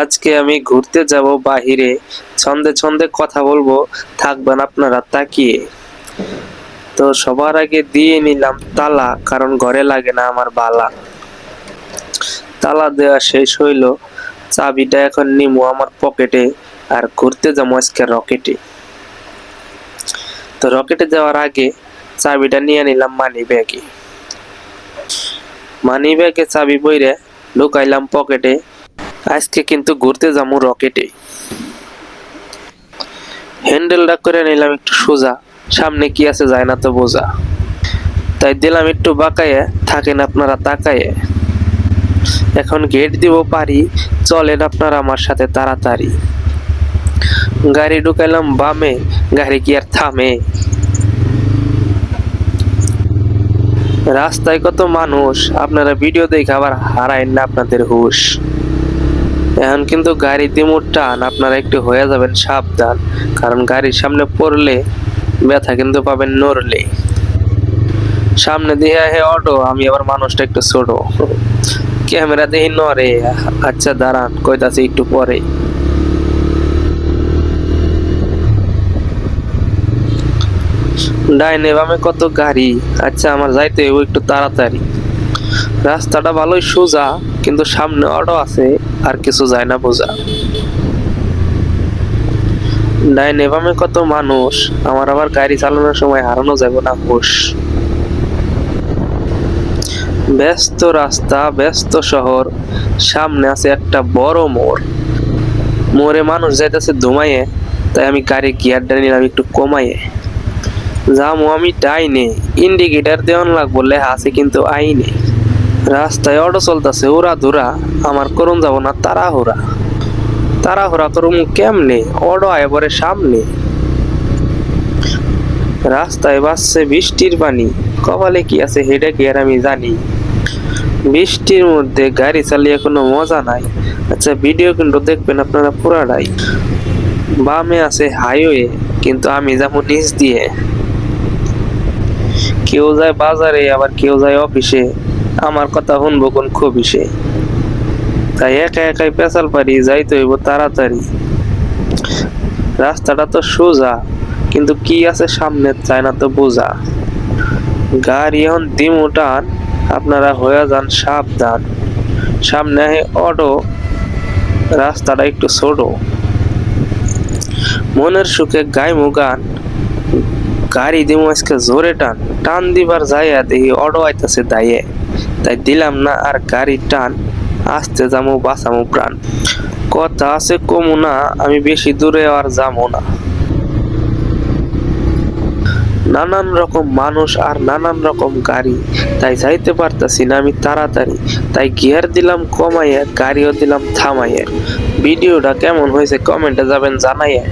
আজকে আমি ঘুরতে যাব বাহিরে। ছন্দে ছন্দে কথা বলব, থাকবেন আপনারা তাকিয়ে। তো সবার আগে দিয়ে নিলাম তালা, কারণ ঘরে লাগে না আমার বালা। তালা দেওয়া শেষ হইল, চাবিটা এখন নিমু আমার পকেটে, আর ঘুরতে যাব আজকে রকেটে। তো রকেটে যাওয়ার আগে চাবিটা নিয়ে নিলাম মানি ব্যাগে। মানি ব্যাগে চাবি বইরে লুকাইলাম পকেটে আজকে কিন্তু ঘুরতে যাব রকেটে। হ্যান্ডেলটা করে নিলাম একটু সোজা, সামনে কি আছে যায় না তো বোঝা। তাই দিলাম একটু বাঁকায়ে, থাকেন আপনারা তাকায়ে। এখন গেট দিব পারি, চলেন আপনারা আমার সাথে তাড়াতাড়ি। গাড়ি ঢুকাইলাম বামে, গাড়ি কি আর থামে। রাস্তায় কত মানুষ, আপনারা ভিডিও দেখে আবার হারায় না আপনাদের হুশ। এখন কিন্তু গাড়ি দিমু টান, আপনারা একটু হয়ে যাবেন সাবধান, কারণ গাড়ির সামনে পড়লে ব্যথা কিন্তু পাবেন নড়লে। সামনে দিয়ে হে অটো, আমি আবার মানুষটা একটু ছোট। ক্যামেরা দেখি নরে আচ্ছা দাঁড়ান, কইতাছি একটু পরে। ডাইনে বামে কত গাড়ি আচ্ছা আমার যাইতে একটু তাড়াতাড়ি। রাস্তাটা ভালোই সোজা, কিন্তু সামনে অটো আছে, আর কিছু যায় না বোঝা। ডাইনে বামে কত মানুষ, আমার আবার গাড়ি চালানোর সময় হারানো যাবে না হুশ। ব্যস্ত রাস্তা, ব্যস্ত শহর, সামনে আছে একটা বড় মোড়। মোড়ে মানুষ যাইতেছে ধুমাইয়ে, তাই আমি গাড়ি গিয়ারটা নিলাম একটু কমাইয়ে। যামো, আমি ডাইনে ইন্ডিকেটার দেওয়ান লাগবো লেহা আছে কিন্তু আইনে রাস্তায় অটো চলতেছে ওরা ধুরা আমার করুন যাব না, তাড়াহুড়া। তাড়াহুড়া করুম কেমনে? অটো আয় পরে সামনে। রাস্তায় বাসছে বৃষ্টির পানি। কপালে কি আছে হেডে কি আর আমি জানি। বৃষ্টির মধ্যে গাড়ি চালিয়ে কোনো মজা নাই। আচ্ছা ভিডিও কিন্তু দেখবেন আপনারা পুরাটাই। বামে আছে হাইওয়ে, কিন্তু আমি যাব নিচ দিয়ে। কেউ যায় বাজারে, আবার কেউ যায় অফিসে। আমার কথা শুনব কোন খবিসে তাই একা একাই পেঁচাল পারি, যাইতে হইব তাড়াতাড়ি। রাস্তাটা তো সোজা, কিন্তু কি আছে সামনে চায় না তো বোঝা। গাড়ি এখন দিমু টান, আপনারা হয়ে যান সাবধান। সামনে অটো, রাস্তাটা একটু ছোট। মনের সুখে গাইমু গান, গাড়ি দিমু আজকে জোরে টান টান দিবার যাইয়া দেখি অটো আইতাছে দাইয়ে। তাই দিলাম না আর গাড়ি টান। আসতে যামু, বাঁচামু প্রাণ। কথা আছে, কমু না, আমি বেশি দূরে আর যাব না। নানান রকম মানুষ আর নানান রকম গাড়ি। তাই যাইতে পারতাছি না আমি তাড়াতাড়ি। তাই গিয়ার দিলাম কমাইয়া, গাড়িও দিলাম থামাইয়া। ভিডিওটা কেমন হয়েছে কমেন্টে যাবেন জানাইয়া।